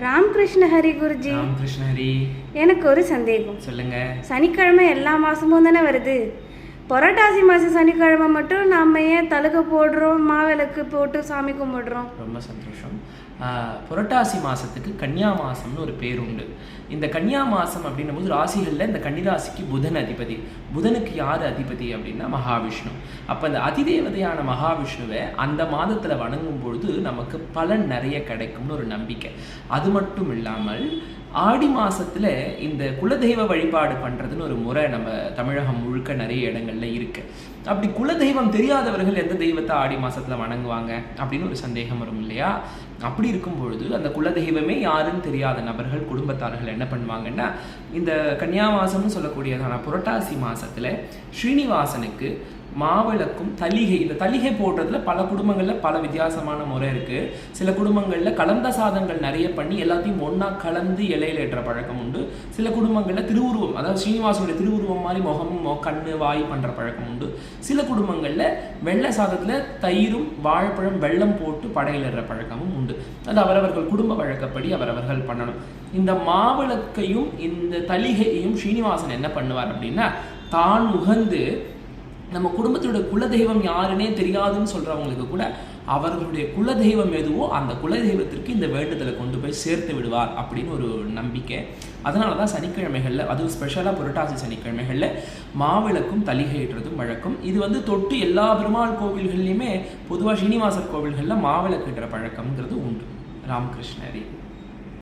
ராமகிருஷ்ண ஹரி குருஜி. ராமகிருஷ்ண ஹரி. எனக்கு ஒரு சந்தேகம். சொல்லுங்க. சனிக்கிழமை எல்லா மாதமும் தானே வருது? புரட்டாசி மாதம் சனிக்கிழமை மட்டும் நாம ஏன் தழுக போடுறோம் மாவிளக்கு போட்டு சாமி கும்பிடுறோம்? ரொம்ப சந்தோஷம். புரட்டாசி மாசத்துக்கு கன்னியா மாசம்னு ஒரு பேர் உண்டு. இந்த கன்னியா மாசம் அப்படின்னும் போது ராசிகளில் இந்த கன்னிராசிக்கு புதன் அதிபதி. புதனுக்கு யார் அதிபதி அப்படின்னா மகாவிஷ்ணு. அப்போ இந்த அதிதேவதையான மகாவிஷ்ணுவை அந்த மாதத்தில் வணங்கும் பொழுது நமக்கு பலன் நிறைய கிடைக்கும்னு ஒரு நம்பிக்கை. அது மட்டும் இல்லாமல் ஆடி மாசத்துல இந்த குலதெய்வ வழிபாடு பண்றதுன்னு ஒரு முறை நம்ம தமிழகம் முழுக்க நிறைய இடங்கள்ல இருக்கு. அப்படி குலதெய்வம் தெரியாதவர்கள் எந்த தெய்வத்தை ஆடி மாசத்துல வணங்குவாங்க? அப்படின்னு ஒரு சந்தேகம் வரும் இல்லையா? அப்படி இருக்கும் பொழுது அந்த குலதெய்வமே யாருன்னு தெரியாத நபர்கள் குடும்பத்தார்கள் என்ன பண்ணுவாங்கன்னா இந்த கன்னியாவாசம்னு சொல்லக்கூடியதான புரட்டாசி மாசத்துல ஸ்ரீனிவாசனுக்கு மாவிளக்கும் தலிகை இந்த தலிகை போடுறதுல பல குடும்பங்களில் பல வித்தியாசமான முறை இருக்குது சில குடும்பங்களில் கலந்த சாதங்கள் நிறைய பண்ணி எல்லாத்தையும் ஒன்றா கலந்து இலையில ஏற்ற பழக்கம் உண்டு. சில குடும்பங்களில் திருவுருவம் அதாவது ஸ்ரீனிவாசனுடைய திருவுருவம் மாதிரி முகமும் கண்ணு வாய் பண்ணுற பழக்கம் உண்டு. சில குடும்பங்களில் வெள்ளை சாதத்தில் தயிரும் வாழைப்பழம் வெள்ளம் போட்டு படையிலிடுற பழக்கமும் உண்டு. அது அவரவர்கள் குடும்ப வழக்கப்படி அவரவர்கள் பண்ணணும். இந்த மாவிளக்கையும் இந்த தலிகையையும் ஸ்ரீனிவாசன் என்ன பண்ணுவார் அப்படின்னா தான் உகந்து நம்ம குடும்பத்தோட குலதெய்வம் யாருன்னே தெரியாதுன்னு சொல்கிறவங்களுக்கு கூட அவர்களுடைய குலதெய்வம் எதுவோ அந்த குலதெய்வத்திற்கு இந்த வேண்டுதலை கொண்டு போய் சேர்த்து விடுவார் அப்படின்னு ஒரு நம்பிக்கை. அதனால தான் சனிக்கிழமைகளில் அதுவும் ஸ்பெஷலாக புரட்டாசி சனிக்கிழமைகளில் மாவிளக்கும் தலிகையிடுறதும் வழக்கம். இது வந்து தொட்டு எல்லா பெருமாள் கோவில்கள்லையுமே பொதுவாக ஸ்ரீனிவாசர் கோவில்களில் மாவிளக்கிடுற பழக்கம்ங்கிறது உண்டு. ராமகிருஷ்ணரி.